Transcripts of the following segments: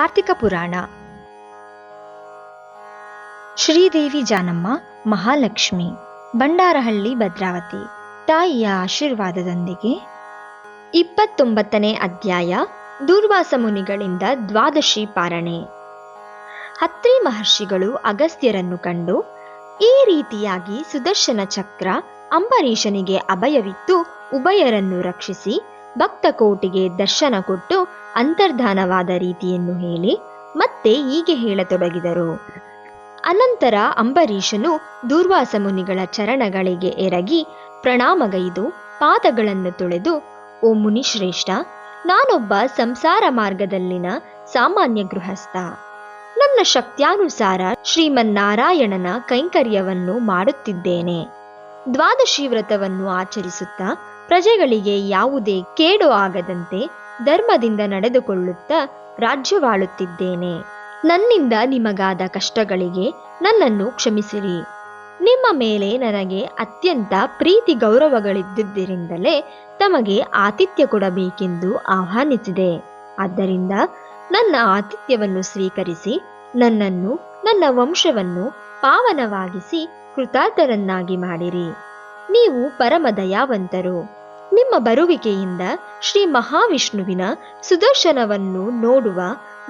ಕಾರ್ತಿಕ ಪುರಾಣ. ಶ್ರೀದೇವಿ ಜಾನಮ್ಮ, ಮಹಾಲಕ್ಷ್ಮಿ ಬಂಡಾರಹಳ್ಳಿ ಭದ್ರಾವತಿ. ತಾಯಿಯ ಆಶೀರ್ವಾದದೊಂದಿಗೆ ಇಪ್ಪತ್ತೊಂಬತ್ತನೇ ಅಧ್ಯಾಯ ದುರ್ವಾಸ ಮುನಿಗಳಿಂದ ದ್ವಾದಶಿ ಪಾರಣೆ. ಹತ್ರಿ ಮಹರ್ಷಿಗಳು ಅಗಸ್ತ್ಯರನ್ನು ಕಂಡು ಈ ರೀತಿಯಾಗಿ ಸುದರ್ಶನ ಚಕ್ರ ಅಂಬರೀಷನಿಗೆ ಅಭಯವಿತ್ತು, ಉಭಯರನ್ನು ರಕ್ಷಿಸಿ ಭಕ್ತ ಕೋಟಿಗೆ ದರ್ಶನ ಕೊಟ್ಟು ಅಂತರ್ಧಾನವಾದ ರೀತಿಯನ್ನು ಹೇಳಿ ಮತ್ತೆ ಹೀಗೆ ಹೇಳತೊಡಗಿದರು. ಅನಂತರ ಅಂಬರೀಷನು ದೂರ್ವಾಸ ಮುನಿಗಳ ಚರಣಗಳಿಗೆ ಎರಗಿ ಪ್ರಣಾಮಗೈದು ಪಾದಗಳನ್ನು ತೊಳೆದು, ಓ ಮುನಿಶ್ರೇಷ್ಠ, ನಾನೊಬ್ಬ ಸಂಸಾರ ಮಾರ್ಗದಲ್ಲಿನ ಸಾಮಾನ್ಯ ಗೃಹಸ್ಥ. ನನ್ನ ಶಕ್ತ್ಯಾನುಸಾರ ಶ್ರೀಮನ್ನಾರಾಯಣನ ಕೈಂಕರ್ಯವನ್ನು ಮಾಡುತ್ತಿದ್ದೇನೆ. ದ್ವಾದಶಿ ವ್ರತವನ್ನು ಆಚರಿಸುತ್ತಾ ಪ್ರಜೆಗಳಿಗೆ ಯಾವುದೇ ಕೇಡು ಆಗದಂತೆ ಧರ್ಮದಿಂದ ನಡೆದುಕೊಳ್ಳುತ್ತಾ ರಾಜ್ಯವಾಳುತ್ತಿದ್ದೇನೆ. ನನ್ನಿಂದ ನಿಮಗಾದ ಕಷ್ಟಗಳಿಗೆ ನನ್ನನ್ನು ಕ್ಷಮಿಸಿರಿ. ನಿಮ್ಮ ಮೇಲೆ ನನಗೆ ಅತ್ಯಂತ ಪ್ರೀತಿ ಗೌರವಗಳಿದ್ದುದರಿಂದಲೇ ತಮಗೆ ಆತಿಥ್ಯ ಕೊಡಬೇಕೆಂದು ಆಹ್ವಾನಿಸಿದೆ. ಆದ್ದರಿಂದ ನನ್ನ ಆತಿಥ್ಯವನ್ನು ಸ್ವೀಕರಿಸಿ ನನ್ನನ್ನು, ನನ್ನ ವಂಶವನ್ನು ಪಾವನವಾಗಿಸಿ ಕೃತಾರ್ಥರನ್ನಾಗಿ ಮಾಡಿರಿ. ನೀವು ಪರಮದಯಾವಂತರು. ನಿಮ್ಮ ಬರುವಿಕೆಯಿಂದ ಶ್ರೀ ಮಹಾವಿಷ್ಣುವಿನ ಸುದರ್ಶನವನ್ನು ನೋಡುವ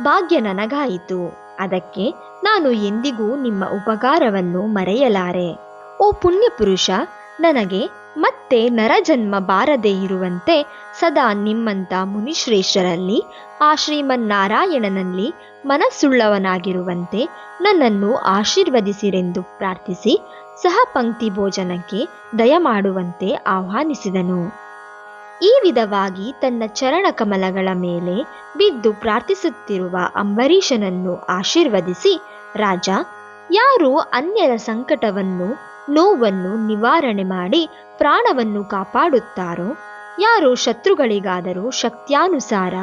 ಭಾಗ್ಯ ನನಗಾಯಿತು. ಅದಕ್ಕೆ ನಾನು ಎಂದಿಗೂ ನಿಮ್ಮ ಉಪಕಾರವನ್ನು ಮರೆಯಲಾರೆ. ಓ ಪುಣ್ಯಪುರುಷ, ನನಗೆ ಮತ್ತೆ ನರಜನ್ಮ ಬಾರದೇ ಇರುವಂತೆ ಸದಾ ನಿಮ್ಮಂತ ಮುನಿಶ್ರೇಷ್ಠರಲ್ಲಿ, ಆ ಶ್ರೀಮನ್ನಾರಾಯಣನಲ್ಲಿ ಮನಸ್ಸುಳ್ಳವನಾಗಿರುವಂತೆ ನನ್ನನ್ನು ಆಶೀರ್ವದಿಸಿರೆಂದು ಪ್ರಾರ್ಥಿಸಿ ಸಹ ಪಂಕ್ತಿ ಭೋಜನಕ್ಕೆ ದಯಮಾಡುವಂತೆ ಆಹ್ವಾನಿಸಿದನು. ಈ ವಿಧವಾಗಿ ತನ್ನ ಚರಣ ಕಮಲಗಳ ಮೇಲೆ ಬಿದ್ದು ಪ್ರಾರ್ಥಿಸುತ್ತಿರುವ ಅಂಬರೀಷನನ್ನು ಆಶೀರ್ವದಿಸಿ ರಾಜ, ಯಾರು ಅನ್ಯರ ಸಂಕಟವನ್ನು ನೋವನ್ನು ನಿವಾರಣೆ ಮಾಡಿ ಪ್ರಾಣವನ್ನು ಕಾಪಾಡುತ್ತಾರೋ? ಯಾರು ಶತ್ರುಗಳಿಗಾದರೂ ಶಕ್ತ್ಯಾನುಸಾರ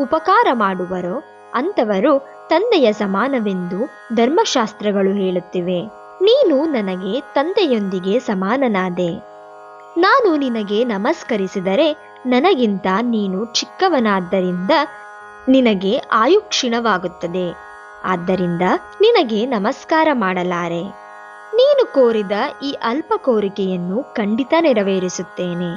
ಉಪಕಾರ ಮಾಡುವರೋ? ಅಂಥವರು ತಂದೆಯ ಸಮಾನವೆಂದು ಧರ್ಮಶಾಸ್ತ್ರಗಳು ಹೇಳುತ್ತಿವೆ. ನೀನು ನನಗೆ ತಂದೆಯೊಂದಿಗೆ ಸಮಾನನಾದೆ. ನಾನು ನಿನಗೆ ನಮಸ್ಕರಿಸಿದರೆ ನನಗಿಂತ ನೀನು ಚಿಕ್ಕವನಾದ್ದರಿಂದ ನಿನಗೆ ಆಯುಕ್ಷೀಣವಾಗುತ್ತದೆ. ಆದ್ದರಿಂದ ನಿನಗೆ ನಮಸ್ಕಾರ ಮಾಡಲಾರೆ. ಕೋರಿದ ಈ ಅಲ್ಪ ಕೋರಿಕೆಯನ್ನು ಖಂಡಿತ ನೆರವೇರಿಸುತ್ತೇನೆ.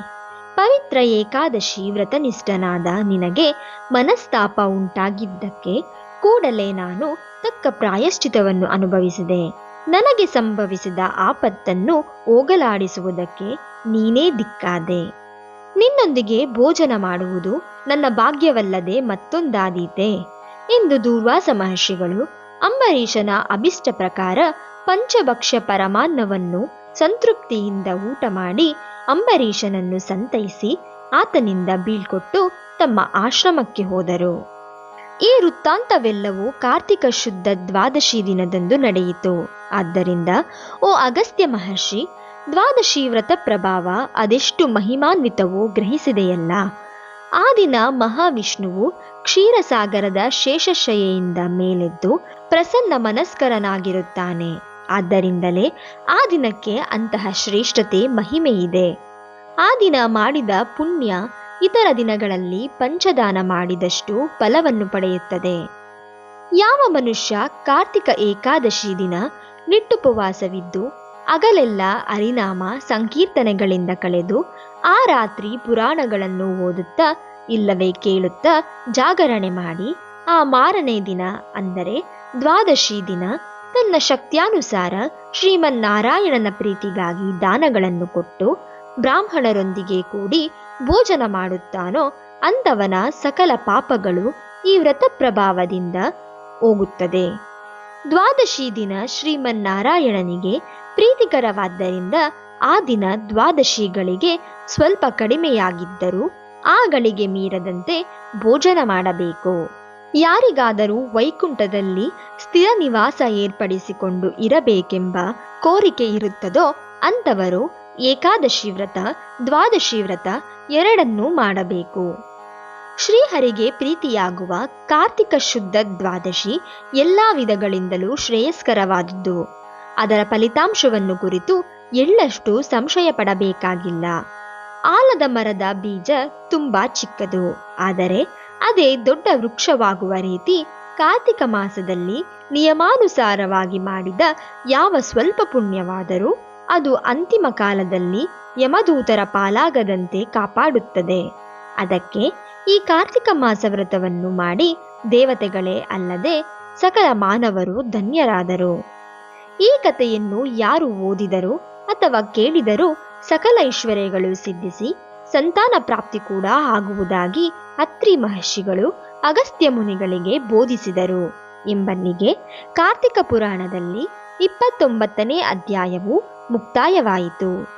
ಪವಿತ್ರ ಏಕಾದಶಿ ವ್ರತನಿಷ್ಠನಾದ ನಿನಗೆ ಮನಸ್ತಾಪ ಉಂಟಾಗಿದ್ದಕ್ಕೆ ಕೂಡಲೇ ನಾನು ತಕ್ಕ ಪ್ರಾಯಶ್ಚಿತವನ್ನು ಅನುಭವಿಸಿದೆ. ನನಗೆ ಸಂಭವಿಸಿದ ಆಪತ್ತನ್ನು ಹೋಗಲಾಡಿಸುವುದಕ್ಕೆ ನೀನೇ ದಿಕ್ಕಾದೆ ನಿನ್ನೊಂದಿಗೆ ಭೋಜನ ಮಾಡುವುದು ನನ್ನ ಭಾಗ್ಯವಲ್ಲದೆ ಮತ್ತೊಂದಾದೀತೆ. ಎಂದು ದೂರ್ವಾಸ ಮಹರ್ಷಿಗಳು ಅಂಬರೀಷನ ಅಭಿಷ್ಟ ಪ್ರಕಾರ ಪಂಚಭಕ್ಷ್ಯ ಪರಮಾನ್ನವನ್ನು ಸಂತೃಪ್ತಿಯಿಂದ ಊಟ ಮಾಡಿ ಅಂಬರೀಷನನ್ನು ಸಂತೈಸಿ ಆತನಿಂದ ಬೀಳ್ಕೊಟ್ಟು ತಮ್ಮ ಆಶ್ರಮಕ್ಕೆ ಹೋದರು. ಈ ವೃತ್ತಾಂತವೆಲ್ಲವೂ ಕಾರ್ತಿಕ ಶುದ್ಧ ದ್ವಾದಶಿ ದಿನದಂದು ನಡೆಯಿತು. ಆದ್ದರಿಂದ, ಓ ಅಗಸ್ತ್ಯ ಮಹರ್ಷಿ, ದ್ವಾದಶಿ ವ್ರತ ಪ್ರಭಾವ ಅದೆಷ್ಟು ಮಹಿಮಾನ್ವಿತವೋ ಗ್ರಹಿಸಿದೆಯಲ್ಲ. ಆ ದಿನ ಮಹಾವಿಷ್ಣುವು ಕ್ಷೀರಸಾಗರದ ಶೇಷಶಯೆಯಿಂದ ಮೇಲೆದ್ದು ಪ್ರಸನ್ನ ಮನಸ್ಕರನಾಗಿರುತ್ತಾನೆ. ಆದ್ದರಿಂದಲೇ ಆ ದಿನಕ್ಕೆ ಅಂತಹ ಶ್ರೇಷ್ಠತೆ ಮಹಿಮೆಯಿದೆ. ಆ ದಿನ ಮಾಡಿದ ಪುಣ್ಯ ಇತರ ದಿನಗಳಲ್ಲಿ ಪಂಚದಾನ ಮಾಡಿದಷ್ಟು ಫಲವನ್ನು ಪಡೆಯುತ್ತದೆ. ಯಾವ ಮನುಷ್ಯ ಕಾರ್ತಿಕ ಏಕಾದಶಿ ದಿನ ನಿಟ್ಟುಪವಾಸವಿದ್ದು, ಅಗಲೆಲ್ಲ ಹರಿನಾಮ ಸಂಕೀರ್ತನೆಗಳಿಂದ ಕಳೆದು ಆ ರಾತ್ರಿ ಪುರಾಣಗಳನ್ನು ಓದುತ್ತಾ, ಇಲ್ಲವೇ ಕೇಳುತ್ತಾ ಜಾಗರಣೆ ಮಾಡಿ, ಆ ಮಾರನೇ ದಿನ ಅಂದರೆ ದ್ವಾದಶಿ ದಿನ ತನ್ನ ಶಕ್ತ್ಯಾನುಸಾರ ಶ್ರೀಮನ್ನಾರಾಯಣನ ಪ್ರೀತಿಗಾಗಿ ದಾನಗಳನ್ನು ಕೊಟ್ಟು ಬ್ರಾಹ್ಮಣರೊಂದಿಗೆ ಕೂಡಿ ಭೋಜನ ಮಾಡುತ್ತಾನೋ ಅಂಥವನ ಸಕಲ ಪಾಪಗಳು ಈ ವ್ರತ ಪ್ರಭಾವದಿಂದ ಹೋಗುತ್ತದೆ. ದ್ವಾದಶಿ ದಿನ ಶ್ರೀಮನ್ನಾರಾಯಣನಿಗೆ ಪ್ರೀತಿಕರವಾದ್ದರಿಂದ ಆ ದಿನ ದ್ವಾದಶಿಗಳಿಗೆ ಸ್ವಲ್ಪ ಕಡಿಮೆಯಾಗಿದ್ದರೂ ಆ ಗಳಿಗೆ ಮೀರದಂತೆ ಭೋಜನ ಮಾಡಬೇಕು. ಯಾರಿಗಾದರೂ ವೈಕುಂಠದಲ್ಲಿ ಸ್ಥಿರ ನಿವಾಸ ಏರ್ಪಡಿಸಿಕೊಂಡು ಇರಬೇಕೆಂಬ ಕೋರಿಕೆ ಇರುತ್ತದೋ ಅಂಥವರು ಏಕಾದಶಿ ವ್ರತ, ದ್ವಾದಶಿ ವ್ರತ ಎರಡನ್ನೂ ಮಾಡಬೇಕು. ಶ್ರೀಹರಿಗೆ ಪ್ರೀತಿಯಾಗುವ ಕಾರ್ತಿಕ ಶುದ್ಧ ದ್ವಾದಶಿ ಎಲ್ಲ ವಿಧಗಳಿಂದಲೂ ಶ್ರೇಯಸ್ಕರವಾದುದು ಅದರ ಫಲಿತಾಂಶವನ್ನು ಕುರಿತು ಎಳ್ಳಷ್ಟು ಸಂಶಯ ಪಡಬೇಕಾಗಿಲ್ಲ ಆಲದ ಮರದ ಬೀಜ ತುಂಬಾ ಚಿಕ್ಕದು, ಆದರೆ ಅದೇ ದೊಡ್ಡ ವೃಕ್ಷವಾಗುವ ರೀತಿ ಕಾರ್ತಿಕ ಮಾಸದಲ್ಲಿ ನಿಯಮಾನುಸಾರವಾಗಿ ಮಾಡಿದ ಯಾವ ಸ್ವಲ್ಪ ಪುಣ್ಯವಾದರೂ ಅದು ಅಂತಿಮ ಕಾಲದಲ್ಲಿ ಯಮದೂತರ ಪಾಲಾಗದಂತೆ ಕಾಪಾಡುತ್ತದೆ. ಅದಕ್ಕೆ ಈ ಕಾರ್ತಿಕ ಮಾಸ ವ್ರತವನ್ನು ಮಾಡಿ ದೇವತೆಗಳೇ ಅಲ್ಲದೆ ಸಕಲ ಮಾನವರು ಧನ್ಯರಾದರು. ಈ ಕಥೆಯನ್ನು ಯಾರು ಓದಿದರು ಅಥವಾ ಕೇಳಿದರೂ ಸಕಲ ಐಶ್ವರ್ಯಗಳು ಸಿದ್ಧಿಸಿ ಸಂತಾನ ಪ್ರಾಪ್ತಿ ಕೂಡ ಆಗುವುದಾಗಿ ಅತ್ರಿ ಮಹರ್ಷಿಗಳು ಅಗಸ್ತ್ಯ ಮುನಿಗಳಿಗೆ ಬೋಧಿಸಿದರು. ಎಂಬಲ್ಲಿಗೆ ಕಾರ್ತಿಕ ಪುರಾಣದಲ್ಲಿ ಇಪ್ಪತ್ತೊಂಬತ್ತನೇ ಅಧ್ಯಾಯವು ಮುಕ್ತಾಯವಾಯಿತು.